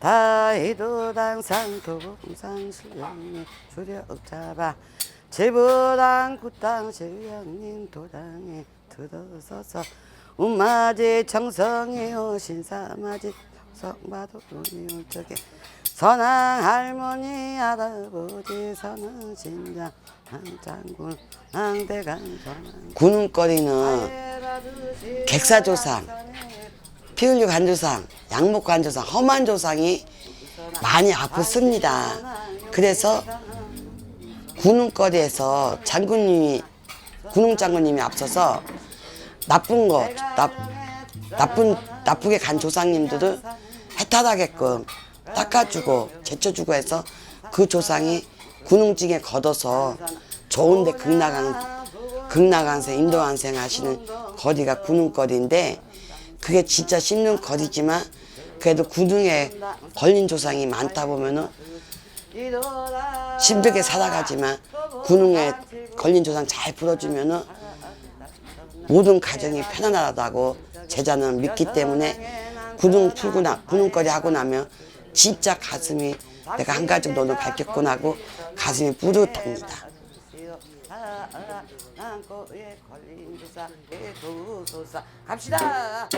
다이도당 상토봉상 실령님 주력 잡아 제부당 구당 실령님 도당에 들어서서 운마지 정성이 오신 사마지 성바도 눈이 울적에 선왕 할머니 할아버지 선왕 신장 장군 낭대간 선왕 구눈거리는 객사조상, 피울류 간조상, 양목 간조상, 험한 조상이 많이 아프습니다. 그래서 구눈거리에서 장군님이 군웅 장군님이 앞서서 나쁜 거, 나, 나쁜 나쁘게 간 조상님들을 해탈하게끔 닦아주고 제쳐주고 해서 그 조상이 군웅증에 걷어서 좋은데 극락한 극락한생 인도한생 하시는 거리가 군웅거리인데 그게 진짜 씹는 거리지만 그래도 군웅에 걸린 조상이 많다 보면은 힘들게 살아가지만 군웅에 걸린 조상 잘 풀어주면은 모든 가정이 편안하다고 제자는 믿기 때문에 군웅 풀고 나 군웅거리 하고 나면 진짜 가슴이 내가 한 가지 너를 밝혔구나 하고 가슴이 뿌듯합니다. 갑시다.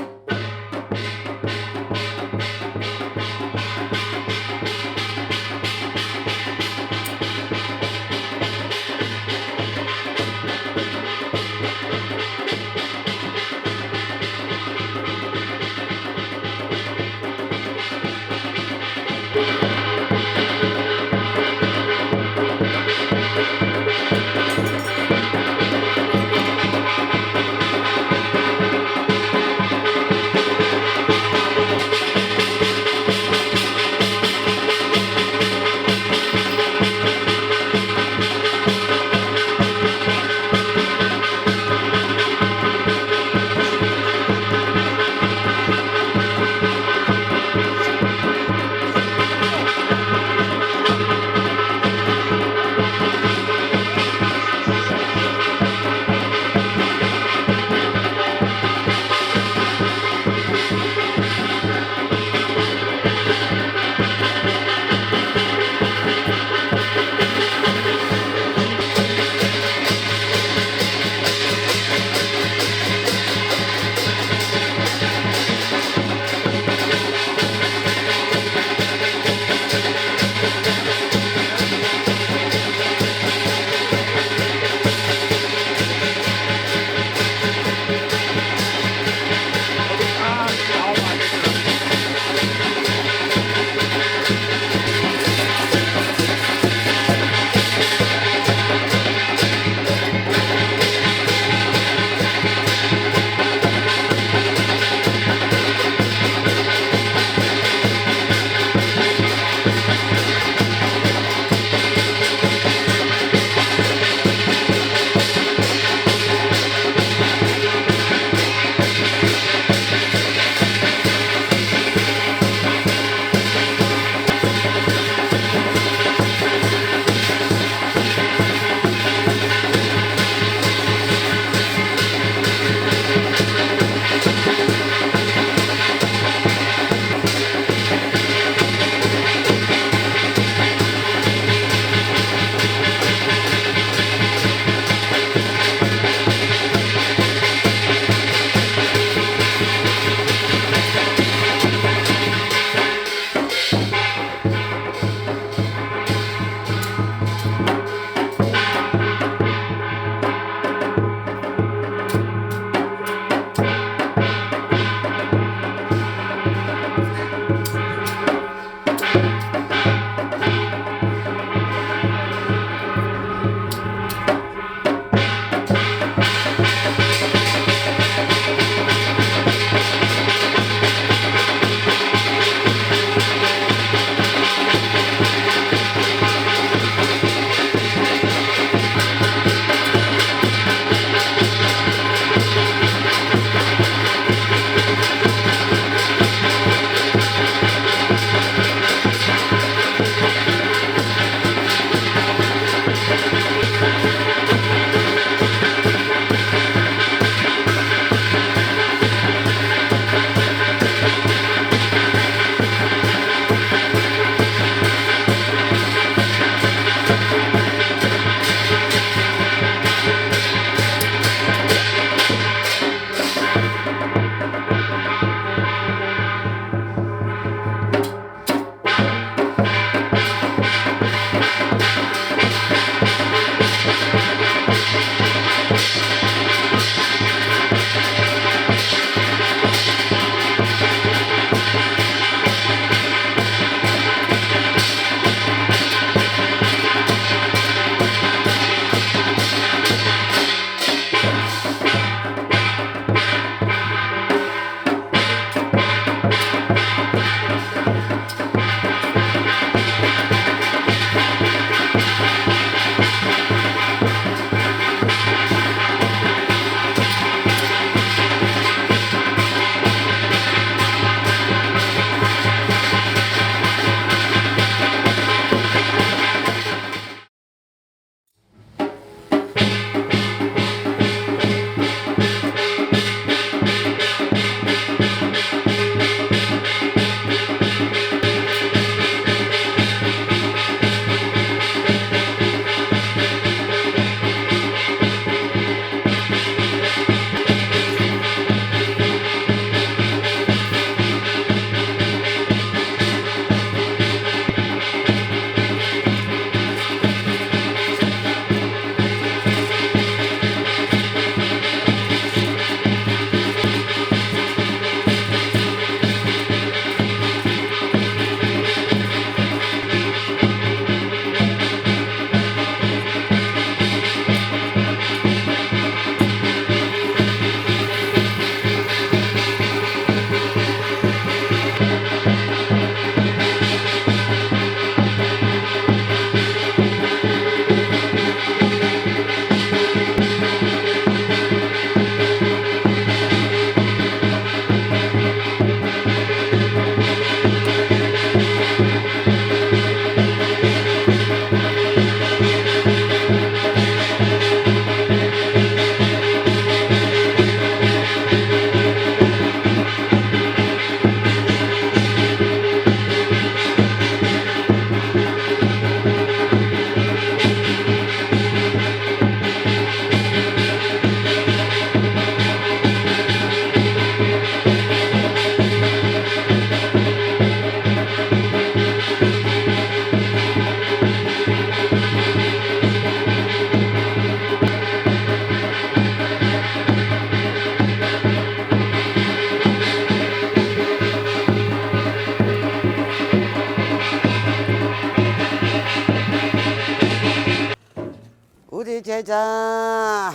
제자.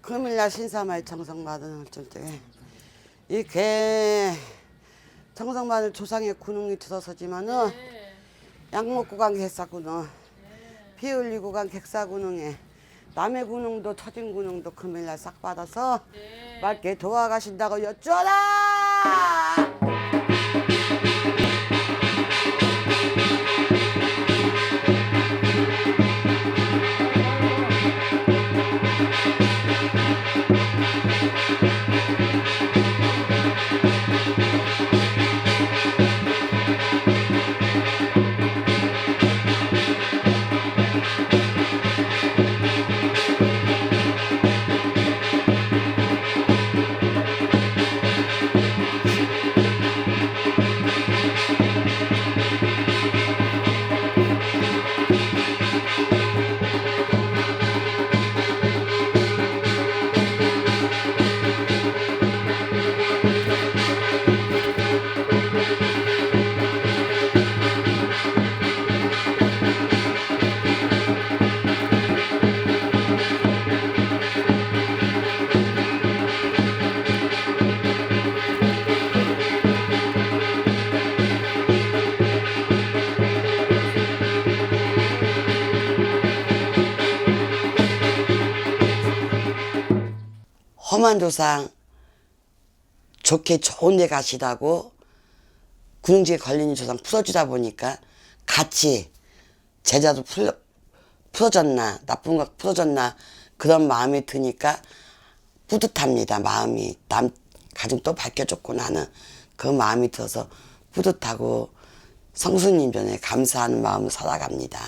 금일날 신사마을 청성마을 절대. 이게 청성마을 조상의 군웅이 들어서지만은 약 먹고 간 객사군웅 피 흘리고 간 객사군웅에 남의 군웅도 처진 군웅도 금일날 싹 받아서 맑게 도와가신다고 여쭈어라 험한 조상 좋게 좋은 데 가시다고 군웅지에 걸린 조상 풀어주다 보니까 같이 제자도 풀, 풀어졌나 나쁜 거 풀어졌나 그런 마음이 드니까 뿌듯합니다 마음이 남 가정 또 밝혀줬구나 하는 그 마음이 들어서 뿌듯하고 성수님 전에 감사하는 마음으로 살아갑니다.